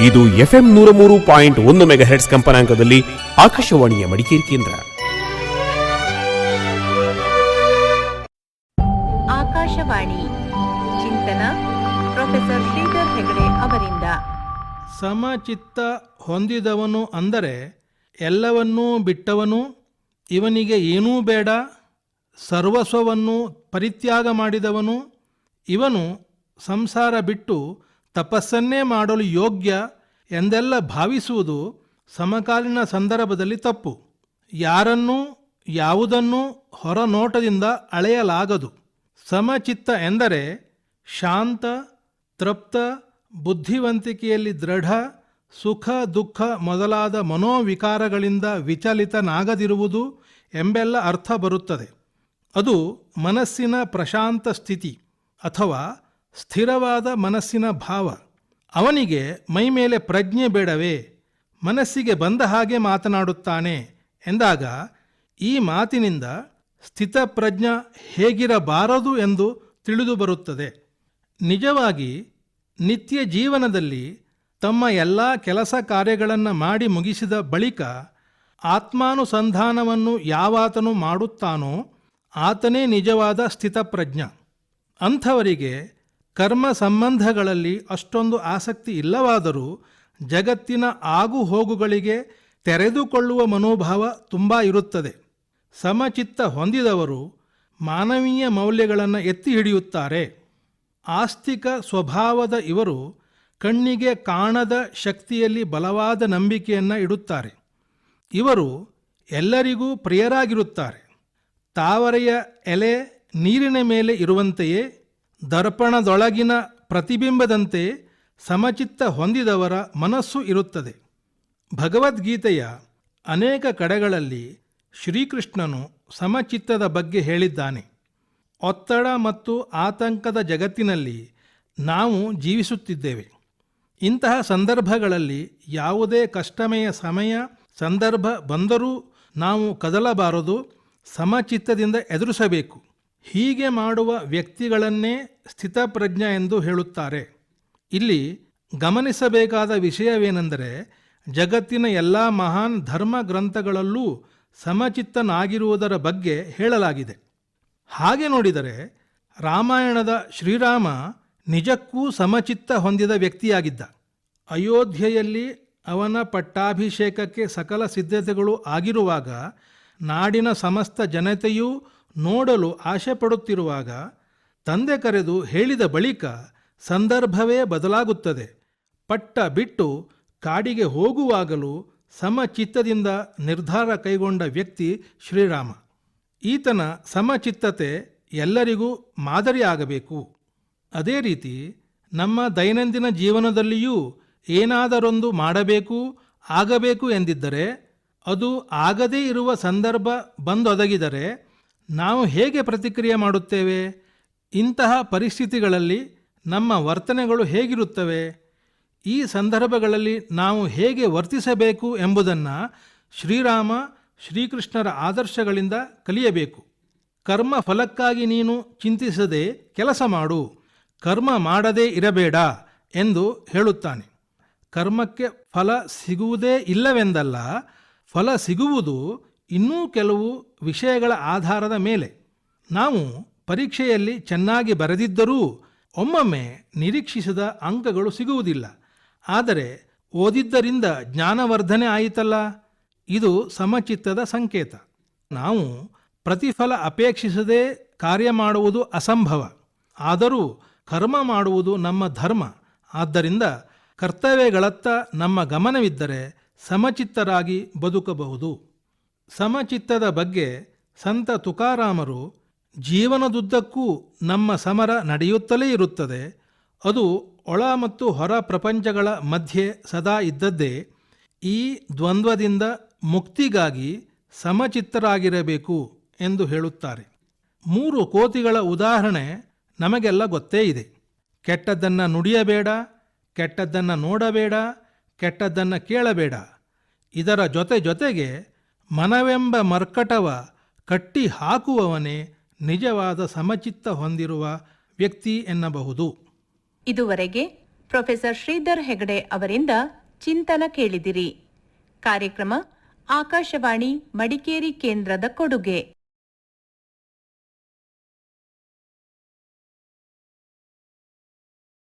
ಇದು ಎಫ್ಎಂ ನೂರ ಮೂರು ಪಾಯಿಂಟ್ ಒಂದು ಮೆಗಾಹೆಟ್ಸ್ ಕಂಪನಾಂಕದಲ್ಲಿ ಆಕಾಶವಾಣಿಯ ಮಡಿಕೇರಿ ಕೇಂದ್ರ. ಆಕಾಶವಾಣಿ ಚಿಂತನ ಪ್ರೊಫೆಸರ್ ಶ್ರೀಧರ್ ಹೆಗಡೆ ಅವರಿಂದ. ಸಮಚಿತ್ತ ಹೊಂದಿದವನು ಅಂದರೆ ಎಲ್ಲವನ್ನೂ ಬಿಟ್ಟವನು ಇವನಿಗೆ ಏನೂ ಬೇಡ ಸರ್ವಸ್ವವನ್ನು ಪರಿತ್ಯಾಗ ಮಾಡಿದವನು ಇವನು ಸಂಸಾರ ಬಿಟ್ಟು ತಪಸ್ಸನ್ನೇ ಮಾಡಲು ಯೋಗ್ಯ ಎಂದೆಲ್ಲ ಭಾವಿಸುವುದು ಸಮಕಾಲೀನ ಸಂದರ್ಭದಲ್ಲಿ ತಪ್ಪು. ಯಾರನ್ನೂ, ಯಾವುದನ್ನೂ ಹೊರನೋಟದಿಂದ ಅಳೆಯಲಾಗದು. ಸಮಚಿತ್ತ ಎಂದರೆ ಶಾಂತ, ತೃಪ್ತ, ಬುದ್ಧಿವಂತಿಕೆಯಲ್ಲಿ ದೃಢ, ಸುಖ, ದುಃಖ ಮೊದಲಾದ ಮನೋವಿಕಾರಗಳಿಂದ ವಿಚಲಿತನಾಗದಿರುವುದು ಎಂಬೆಲ್ಲ ಅರ್ಥ ಬರುತ್ತದೆ. ಅದು ಮನಸ್ಸಿನ ಪ್ರಶಾಂತ ಸ್ಥಿತಿ ಅಥವಾ ಸ್ಥಿರವಾದ ಮನಸ್ಸಿನ ಭಾವ. ಅವನಿಗೆ ಮೈಮೇಲೆ ಪ್ರಜ್ಞೆ ಬೇಡವೇ. ಮನಸ್ಸಿಗೆ ಬಂದ ಹಾಗೆ ಮಾತನಾಡುತ್ತಾನೆ ಎಂದಾಗ ಈ ಮಾತಿನಿಂದ ಸ್ಥಿತಪ್ರಜ್ಞ ಹೇಗಿರಬಾರದು ಎಂದು ತಿಳಿದು ಬರುತ್ತದೆ. ನಿಜವಾಗಿ ನಿತ್ಯ ಜೀವನದಲ್ಲಿ ತಮ್ಮ ಎಲ್ಲ ಕೆಲಸ ಕಾರ್ಯಗಳನ್ನು ಮಾಡಿ ಮುಗಿಸಿದ ಬಳಿಕ ಆತ್ಮಾನುಸಂಧಾನವನ್ನು ಯಾವಾತನು ಮಾಡುತ್ತಾನೋ ಆತನೇ ನಿಜವಾದ ಸ್ಥಿತಪ್ರಜ್ಞ ಅಂಥವರಿಗೆ ಕರ್ಮ ಸಂಬಂಧಗಳಲ್ಲಿ ಅಷ್ಟೊಂದು ಆಸಕ್ತಿ ಇಲ್ಲವಾದರೂ ಜಗತ್ತಿನ ಆಗು ಹೋಗುಗಳಿಗೆ ತೆರೆದುಕೊಳ್ಳುವ ಮನೋಭಾವ ತುಂಬ ಇರುತ್ತದೆ. ಸಮಚಿತ್ತ ಹೊಂದಿದವರು ಮಾನವೀಯ ಮೌಲ್ಯಗಳನ್ನು ಎತ್ತಿ ಹಿಡಿಯುತ್ತಾರೆ. ಆಸ್ತಿಕ ಸ್ವಭಾವದ ಇವರು ಕಣ್ಣಿಗೆ ಕಾಣದ ಶಕ್ತಿಯಲ್ಲಿ ಬಲವಾದ ನಂಬಿಕೆಯನ್ನು ಇಡುತ್ತಾರೆ. ಇವರು ಎಲ್ಲರಿಗೂ ಪ್ರಿಯರಾಗಿರುತ್ತಾರೆ. ತಾವರೆಯ ಎಲೆ ನೀರಿನ ಮೇಲೆ ಇರುವಂತೆಯೇ ದರ್ಪಣದೊಳಗಿನ ಪ್ರತಿಬಿಂಬದಂತೆ ಸಮಚಿತ್ತ ಹೊಂದಿದವರ ಮನಸ್ಸು ಇರುತ್ತದೆ. ಭಗವದ್ಗೀತೆಯ ಅನೇಕ ಕಡೆಗಳಲ್ಲಿ ಶ್ರೀಕೃಷ್ಣನು ಸಮಚಿತ್ತದ ಬಗ್ಗೆ ಹೇಳಿದ್ದಾನೆ. ಒತ್ತಡ ಮತ್ತು ಆತಂಕದ ಜಗತ್ತಿನಲ್ಲಿ ನಾವು ಜೀವಿಸುತ್ತಿದ್ದೇವೆ. ಇಂತಹ ಸಂದರ್ಭಗಳಲ್ಲಿ ಯಾವುದೇ ಕಷ್ಟಮಯ ಸಮಯ, ಸಂದರ್ಭ ಬಂದರೂ ನಾವು ಕದಲಬಾರದು, ಸಮಚಿತ್ತದಿಂದ ಎದುರಿಸಬೇಕು. ಹೀಗೆ ಮಾಡುವ ವ್ಯಕ್ತಿಗಳನ್ನೇ ಸ್ಥಿತಪ್ರಜ್ಞ ಎಂದು ಹೇಳುತ್ತಾರೆ. ಇಲ್ಲಿ ಗಮನಿಸಬೇಕಾದ ವಿಷಯವೇನೆಂದರೆ ಜಗತ್ತಿನ ಎಲ್ಲ ಮಹಾನ್ ಧರ್ಮ ಗ್ರಂಥಗಳಲ್ಲೂ ಸಮಚಿತ್ತನಾಗಿರುವುದರ ಬಗ್ಗೆ ಹೇಳಲಾಗಿದೆ. ಹಾಗೆ ನೋಡಿದರೆ ರಾಮಾಯಣದ ಶ್ರೀರಾಮ ನಿಜಕ್ಕೂ ಸಮಚಿತ್ತ ಹೊಂದಿದ ವ್ಯಕ್ತಿಯಾಗಿದ್ದ. ಅಯೋಧ್ಯೆಯಲ್ಲಿ ಅವನ ಪಟ್ಟಾಭಿಷೇಕಕ್ಕೆ ಸಕಲ ಸಿದ್ಧತೆಗಳು ಆಗಿರುವಾಗ ನಾಡಿನ ಸಮಸ್ತ ಜನತೆಯೂ ನೋಡಲು ಆಶೆ ಪಡುತ್ತಿರುವಾಗ ತಂದೆ ಕರೆದು ಹೇಳಿದ ಬಳಿಕ ಸಂದರ್ಭವೇ ಬದಲಾಗುತ್ತದೆ. ಪಟ್ಟ ಬಿಟ್ಟು ಕಾಡಿಗೆ ಹೋಗುವಾಗಲೂ ಸಮಚಿತ್ತದಿಂದ ನಿರ್ಧಾರ ಕೈಗೊಂಡ ವ್ಯಕ್ತಿ ಶ್ರೀರಾಮ. ಈತನ ಸಮಚಿತ್ತತೆ ಎಲ್ಲರಿಗೂ ಮಾದರಿಯಾಗಬೇಕು. ಅದೇ ರೀತಿ ನಮ್ಮ ದೈನಂದಿನ ಜೀವನದಲ್ಲಿಯೂ ಏನಾದರೊಂದು ಮಾಡಬೇಕು, ಆಗಬೇಕು ಎಂದಿದ್ದರೆ, ಅದು ಆಗದೇ ಇರುವ ಸಂದರ್ಭ ಬಂದೊದಗಿದರೆ ನಾವು ಹೇಗೆ ಪ್ರತಿಕ್ರಿಯೆ ಮಾಡುತ್ತೇವೆ? ಇಂತಹ ಪರಿಸ್ಥಿತಿಗಳಲ್ಲಿ ನಮ್ಮ ವರ್ತನೆಗಳು ಹೇಗಿರುತ್ತವೆ? ಈ ಸಂದರ್ಭಗಳಲ್ಲಿ ನಾವು ಹೇಗೆ ವರ್ತಿಸಬೇಕು ಎಂಬುದನ್ನು ಶ್ರೀರಾಮ ಶ್ರೀಕೃಷ್ಣರ ಆದರ್ಶಗಳಿಂದ ಕಲಿಯಬೇಕು. ಕರ್ಮ ಫಲಕ್ಕಾಗಿ ನೀನು ಚಿಂತಿಸದೆ ಕೆಲಸ ಮಾಡು. ಕರ್ಮ ಮಾಡದೇ ಇರಬೇಡ ಎಂದು ಹೇಳುತ್ತಾನೆ. ಕರ್ಮಕ್ಕೆ ಫಲ ಸಿಗುವುದೇ ಇಲ್ಲವೆಂದಲ್ಲ, ಫಲ ಸಿಗುವುದು ಇನ್ನೂ ಕೆಲವು ವಿಷಯಗಳ ಆಧಾರದ ಮೇಲೆ. ನಾವು ಪರೀಕ್ಷೆಯಲ್ಲಿ ಚೆನ್ನಾಗಿ ಬರೆದಿದ್ದರೂ ಒಮ್ಮೊಮ್ಮೆ ನಿರೀಕ್ಷಿಸಿದ ಅಂಕಗಳು ಸಿಗುವುದಿಲ್ಲ. ಆದರೆ ಓದಿದ್ದರಿಂದ ಜ್ಞಾನವರ್ಧನೆ ಆಯಿತಲ್ಲ? ಇದು ಸಮಚಿತ್ತದ ಸಂಕೇತ. ನಾವು ಪ್ರತಿಫಲ ಅಪೇಕ್ಷಿಸದೆ ಕಾರ್ಯ ಮಾಡುವುದು ಅಸಂಭವ. ಆದರೂ ಕರ್ಮ ಮಾಡುವುದು ನಮ್ಮ ಧರ್ಮ. ಆದ್ದರಿಂದ ಕರ್ತವ್ಯಗಳತ್ತ ನಮ್ಮ ಗಮನವಿದ್ದರೆ ಸಮಚಿತ್ತರಾಗಿ ಬದುಕಬಹುದು. ಸಮಚಿತ್ತದ ಬಗ್ಗೆ ಸಂತ ತುಕಾರಾಮರು ಜೀವನದುದ್ದಕ್ಕೂ ನಮ್ಮ ಸಮರ ನಡೆಯುತ್ತಲೇ ಇರುತ್ತದೆ. ಅದು ಒಳ ಮತ್ತು ಹೊರ ಪ್ರಪಂಚಗಳ ಮಧ್ಯೆ ಸದಾ ಇದ್ದದ್ದೇ. ಈ ದ್ವಂದ್ವದಿಂದ ಮುಕ್ತಿಗಾಗಿ ಸಮಚಿತ್ತರಾಗಿರಬೇಕು ಎಂದು ಹೇಳುತ್ತಾರೆ. ಮೂರು ಕೋತಿಗಳ ಉದಾಹರಣೆ ನಮಗೆಲ್ಲ ಗೊತ್ತೇ ಇದೆ. ಕೆಟ್ಟದ್ದನ್ನು ನುಡಿಯಬೇಡ, ಕೆಟ್ಟದ್ದನ್ನು ನೋಡಬೇಡ, ಕೆಟ್ಟದ್ದನ್ನು ಕೇಳಬೇಡ. ಇದರ ಜೊತೆ ಜೊತೆಗೆ ಮನವೆಂಬ ಮರ್ಕಟವ ಕಟ್ಟಿ ಹಾಕುವವನೇ ನಿಜವಾದ ಸಮಚಿತ್ತ ಹೊಂದಿರುವ ವ್ಯಕ್ತಿ ಎನ್ನಬಹುದು. ಇದುವರೆಗೆ ಪ್ರೊಫೆಸರ್ ಶ್ರೀಧರ್ ಹೆಗಡೆ ಅವರಿಂದ ಚಿಂತನ ಕೇಳಿದಿರಿ. ಕಾರ್ಯಕ್ರಮ ಆಕಾಶವಾಣಿ ಮಡಿಕೇರಿ ಕೇಂದ್ರದ ಕೊಡುಗೆ.